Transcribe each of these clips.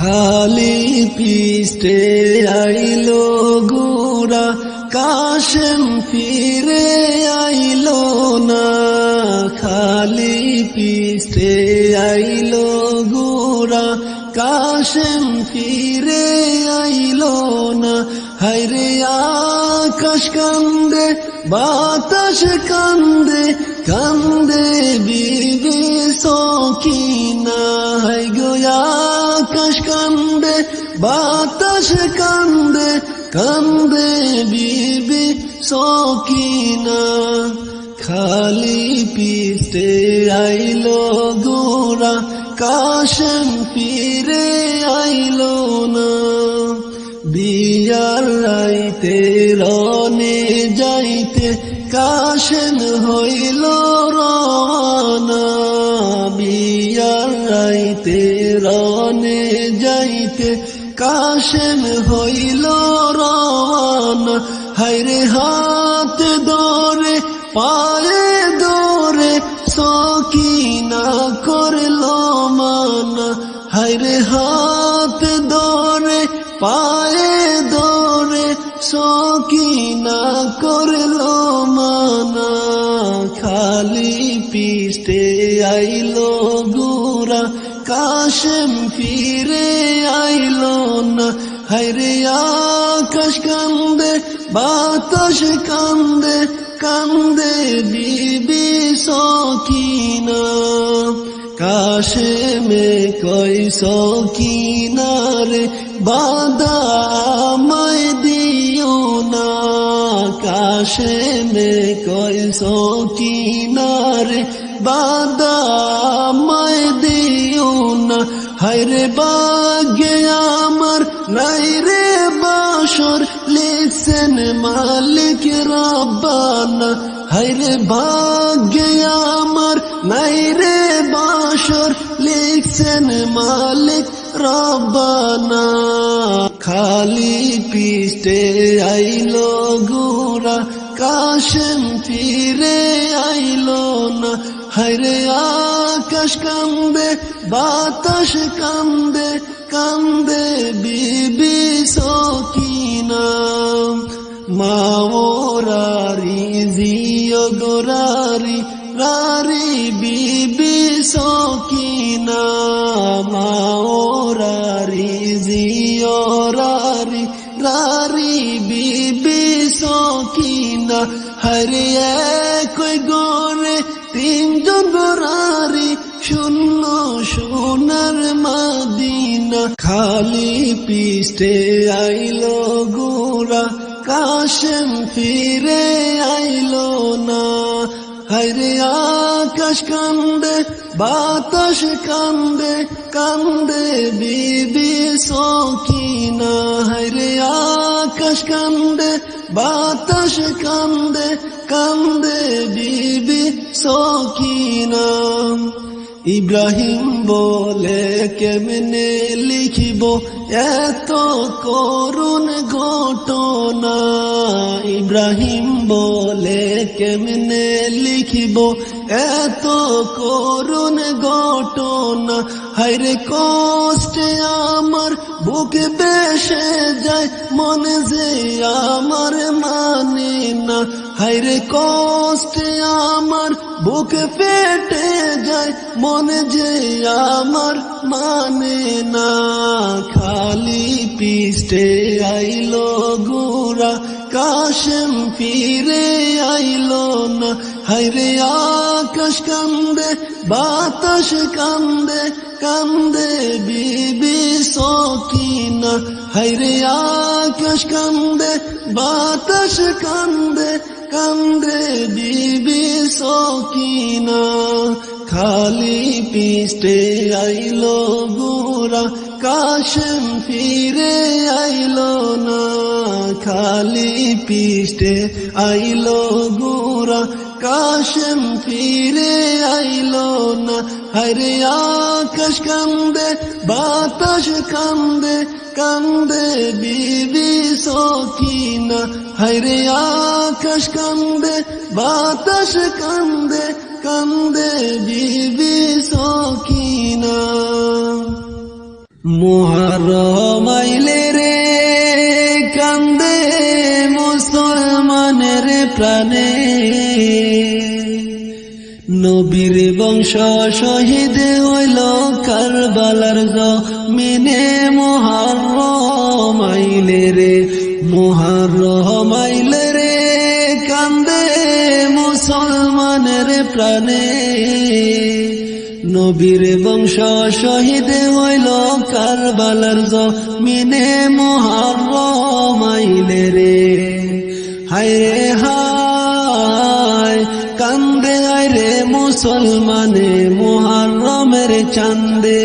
খালি পিস্টে আইলো গুরা, কাশেম ফিরে আইলো না। খালি পিস্টে আইলো গুরা, কাশেম ফিরে আইলো না। হাইরে আকাশ কান্দে, বাতাস কান্দে কান্দে বিবে সকিনা হাই গো আকাশ কান্দে, বাতাস কান্দে কান্দে বিবে সকিনা। খালি পিস্তে আইলো গোরা কাশন ফিরে আইলো না। বিয়ার রাইতে, রনে যাইতে কাশন হইল রানা বিয়ার রাইতে যাইতে কাশন হইল রানা হাইরে হাত দরে পায়ে দরে সকিনা করল মানা। হাইরে হাত দরে পায়ে দরে সকিনা করল মানা। খালি পিস্তে আইলো গুরা কাশেম ফিরে আইলো না। হাইরে আকাশ কান্দে, বাতাস কান্দে কান্দে বিবি সকিনা। কাশে মে কই সকিনা রে বাদা আমায় দিও না। কাশে মে কই সকিনা রে বাদা হায়রে বাগে আমার নাই রে বাসর। লিখছেন মালিক রাব্বানা হায়রে ভাগ্যে আমার নাই রে বাসর। লিখছেন মালিক রাব্বানা, খালি পিস্টে আইলো গুরা কাশেম ফিরে আইলো না। হায়রে আকাশ কান্দে বাতাস কান্দে কান্দে বিবি সকিনা। মাওরারি জিও গোরারি রারি বিবি সকিনা। মাওরারি জিও রারি রারি বিবি সকিনা। হরে এক গরে তিনজন গোরারি শূন্য সোনার মাদিনা। খালি পিস্টে আইলো গোরা, কাশেম ফিরে আইলো না। হাইরে আকাশ কান্দে, বাতাস কান্দে কান্দে বিবি সকিনা। হাইরে আকাশ কান্দে, বাতাস কান্দে কান্দে বিবি সকিনা ইব্রাহিম বলে, কেমনে লিখিব এত করুণ ঘটনা? ইব্রাহিম বলে, কেমনে লিখিব এত করুণ ঘটনা? হাইরে কষ্টে আমার বুকে বেসে যায়, মনে যে আমার মানে না। হাইরে কষ্টে আমার বুকে ফেটে যায়, মনে যে আমার মানে না। খালি পিস্টে আইলো গুরা, কাশেম ফিরে আইলো না। হাইরে আকাশ কান্দে, বাতাস কান্দে কান্দে বিবি সকিনা হাইরে আকাশ কান্দে, বাতাস কান্দে কান্দে বিবি সকিনা, খালি পিস্টে আইলো গোরা, কাশেম ফিরে আইলো না, খালি পিস্টে আইলো গোরা, কাশেম ফিরে আইলো না। হরে আকাশ কান্দে, বাতাস কান্দে কান্দে বিবি সকিনা হরে আকাশ কান্দে, বাতাস কান্দে কান্দে বিবি সকিনা মহারমাইলে রে, কান্দে মুসলমানের প্রাণে। নবীর বংশ শহীদ হইল কারবালার জমিনে মহারমাইলে রে মহারমাইলে রে, কান্দে মুসলমানের প্রাণে। নবীর বংশ শহীদ হইল কারবালার জমিনে মহারমাইলে রে। মুসলমানে মহারমের চান্দে।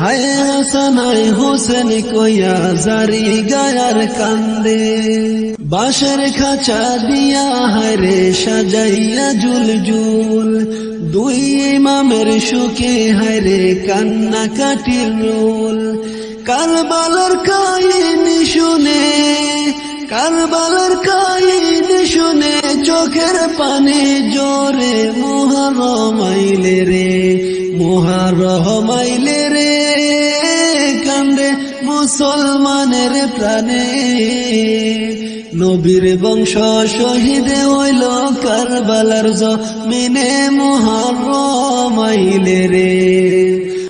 হায় হাসানাই হোসেন কইয়া জারি গায়ার কান্দে। বাঁশের খাঁচা দিয়া হায় রে সাজাইয়া জুল জুল দুই ইমামের সুখে হায় রে কান্না কাটির রোল। কারবালার কাহিনী শুনে, কারবালার কাহিনী চোখের পানি জোরে মহারমাইলে রে মহারমাইলে রে, কান্দে মুসলমানের প্রাণে। নবীর বংশ শহীদ হইল কারবালার জমিনে মহারমাইলে রে।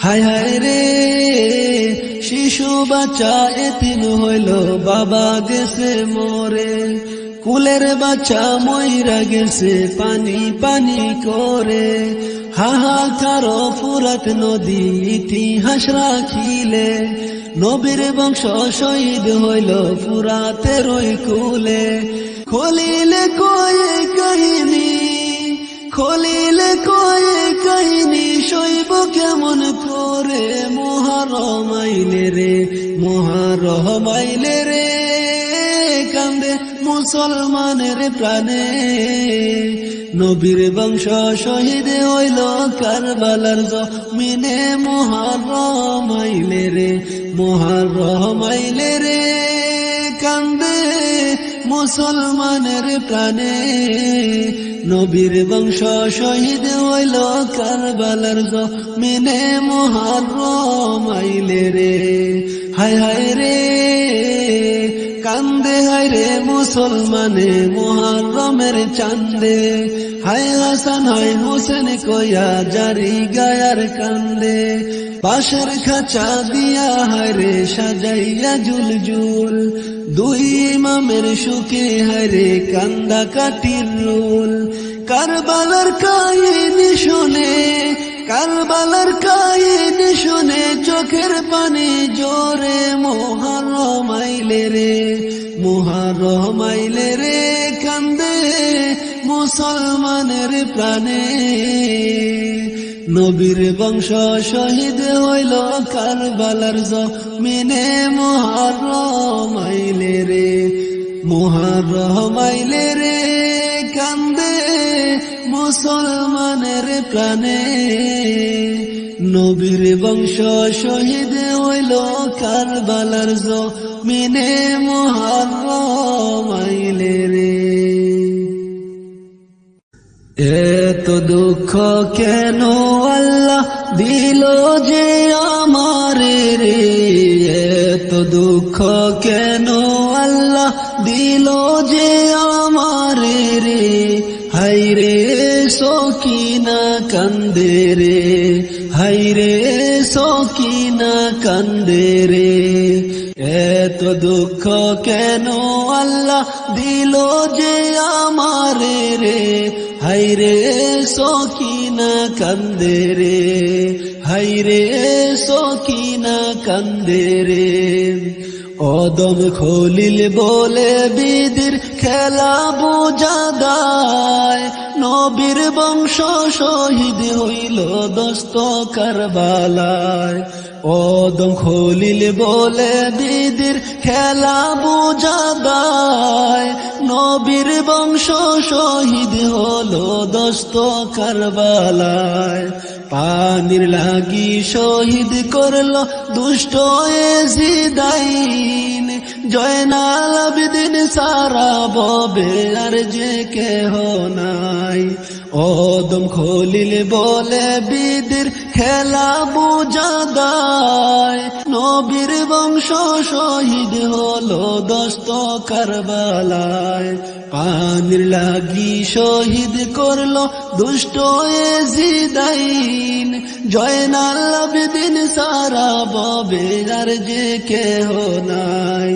হায় হায় রে, শিশু বাচ্চা এতিম হইল, বাবা গেছে মরে। কুলের বাচ্চা ময়রা গেছে পানি পানি করে। হাহাকার ফুরাত নদী ইতিহাস রাখিলে। নবীর বংশ শহীদ হইল ফুরাতের ওই কুলে। খলিলে কয়ে কাহিনী, খলিলে কয়ে কাহিনী শৈব কেমন করে। মহারমাইলে রে মহারমাইলে রে। কান্দে মুসলমানের প্রাণে। নবীর বংশ শহীদ হইল কারবালার জমিনে। মহারমাইলে রে মহারমাইলে রে। কান্দে মুসলমানের প্রাণে। নবীর বংশ শহীদ হইল কারবালার জমিনে। মহারমাইলে রে, হায় হায় রে। রে মুসলমানে মহারমের চান্দে। হায় হাসান, হায় হোসেন কয়া জারি গায়ার কান্দে। পাশের খাঁচা দিয়া হায় রে সাজাইয়া জুল জুল দুই ইমামের সুখে হায় রে কান্দা কাটির রোল। কারবালার কাহিনী শুনে, কারবালার কাহিনী শুনে চোখের পানি জোরে মোহারমাইলে রে মোহারমাইলে রে কান্দে মুসলমানের প্রাণে। নবীর বংশ শহীদ হইল কারবালার জমিনে মোহারমাইলে রে মোহারমাইলে রে কান্দে মুসলমানের প্রাণে নবীর বংশ শহীদ হইল কারবালার জমিনে মহারমাইলে রে। এত দুঃখ কেন আল্লাহ দিল যে আমার রে? এত দুঃখ কেন সকিনা কান্দে রে। হাই রে সকিনা কান্দে রে। এত দুঃখ কেন আল্লাহ দিল যে আমার রে? হাই রে সকিনা কান্দে রে। হাই রে সকিনা কান্দে রে। অদম খলিল বলে বিদির খেলা বোঝা দায়। নবীর বংশ শহীদ হইল দস্ত কারবালায়। অদম বলে, দিদির খেলা বোঝা নবীর বংশ শহীদ হলো দস্ত কারবালায়। পানির লাগি শহীদ করল দুষ্ট জিদাইন জয়নাল আবিদিন সারা ববে আর যে কেহ নাই। ওদম খলিল বলে বিদির খেলা বুঝাদায় নবীর বংশ শহীদ হলো দস্ত কারবালায়। পানির লাগি শহীদ করল দুষ্ট এজিদাইন জয়নাল আবেদিন সারা ববে আর যে কেহ নাই।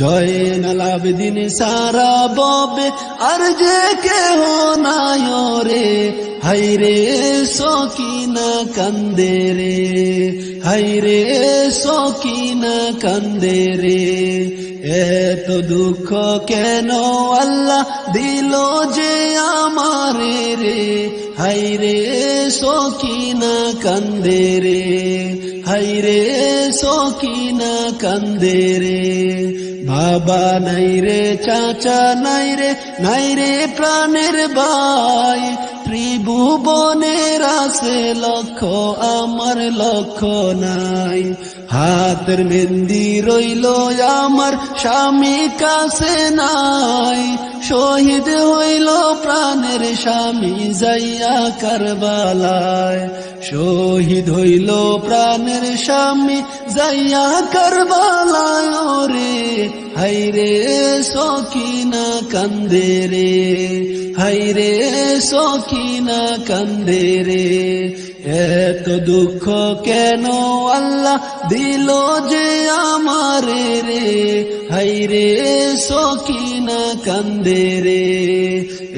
জয়নাল আবেদিন সারা ববে আর যে কেহ নাই রে হাই রে সকিনা কান্দে রে। হাইরে সকিনা কান্দে রে? এত দুঃখ কেন আল্লাহ দিল যে আমারে রে? হাইরে সকিনা কান্দে রে? হাইরে সকিনা কান্দে রে? বাবা নাই রে, চাচা নাই রে নাই রে প্রাণের ভাই। ত্রিভুবনের আছে লক্ষ, আমার লক্ষ নাই। হাতের মেহেন্দি রইল, আমার স্বামী কাছে নাই। শহীদ হইল প্রাণের স্বামী যাইয়া কারবালায়। শহীদ হইল প্রাণের স্বামী, যাইয়া কারবালায় রে হাইরে সকিনা কান্দে রে, হাইরে সকিনা কান্দে রে। এত দুঃখ কেন আল্লাহ দিল যে আমারে রে? হাইরে সকিনা কান্দে রে।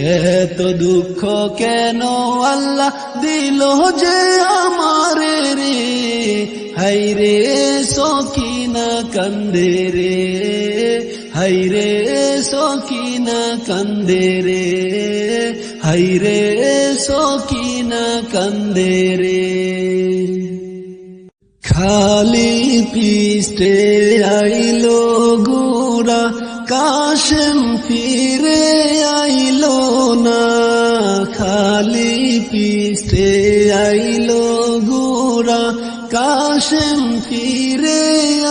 এত দুঃখ কেন আল্লাহ দিল যে আমারে রে? হাইরে সকিনা কান্দে রে? হাইরে সকিনা কান্দে রে? হাইরে সকিনা কান্দে রে? খালি পিস্টে আইলো আইলো গুড়া কাশেম ফিরে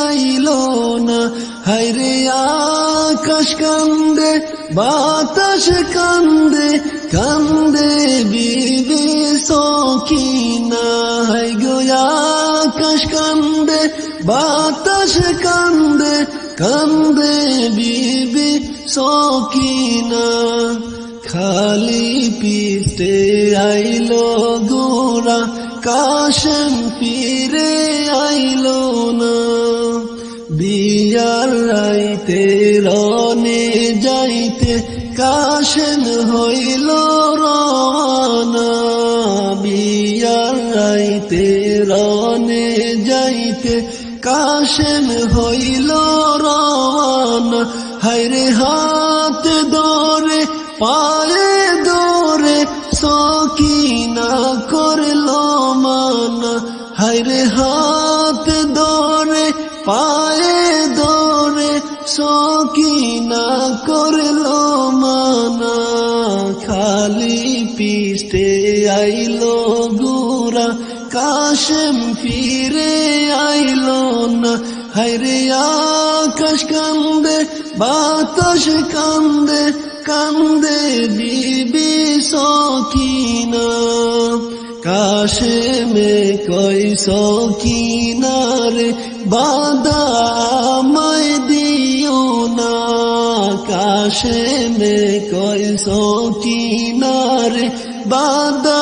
আইলো না। হাইরে আকাশ কান্দে, বাতাস কান্দে কান্দে বিবে সকিনা। হাই গো আকাশ কান্দে, বাতাস কান্দে কান্দে বিবে সকিনা। খালি পিতে আইলো গোরা কাশন ফিরে আইলো না। বিয়ার রাইতে রনে যাইতে কাশন হইল রানা বিয়ার রাইতে রনে যাইতে কাশেম হইল রানা হাইরে হাত দরে পায়ে দরে সকিনা মানা হাইরে হাত দরে পায়ে দরে সকিনা করল মানা। খালি পিষ্টে আইলো গুরা কাশেম ফিরে আইলো না। হাইরে আকাশ কান্দে, বাতাস কান্দে কান্দে বিবি সকিনা কাশে মে কই সকিনা রে বাদা আমায় দিও না। কাশে মে কই সকিনা রে বাদা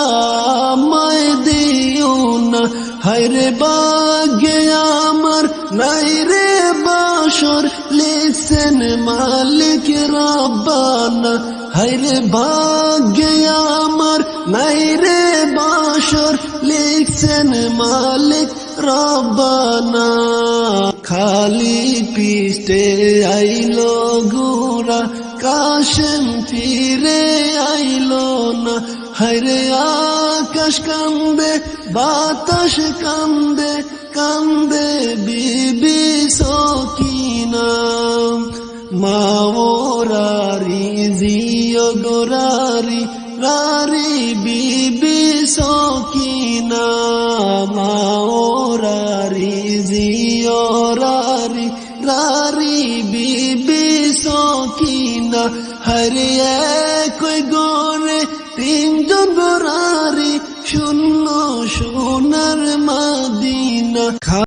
আমায় দিও না। হায়রে বাগে আমার নাই রে বাসর লিখছেন মালিক রাব্বানা। হায়রে ভাগ্যে আমার নাই মালিক রব্বানা। খালি পিষ্টে আইলো গুরা কাশেম ফিরে আইলো না। হায়রে আকাশ কান্দে বাতাস কান্দে কান্দে বিবি সকিনা। মাওরারি জিও গোরারি, রারি রারি বিবি সকিনা হরে কই গোরে তিনজন গোরারি শূন্য সোনার মাদিনা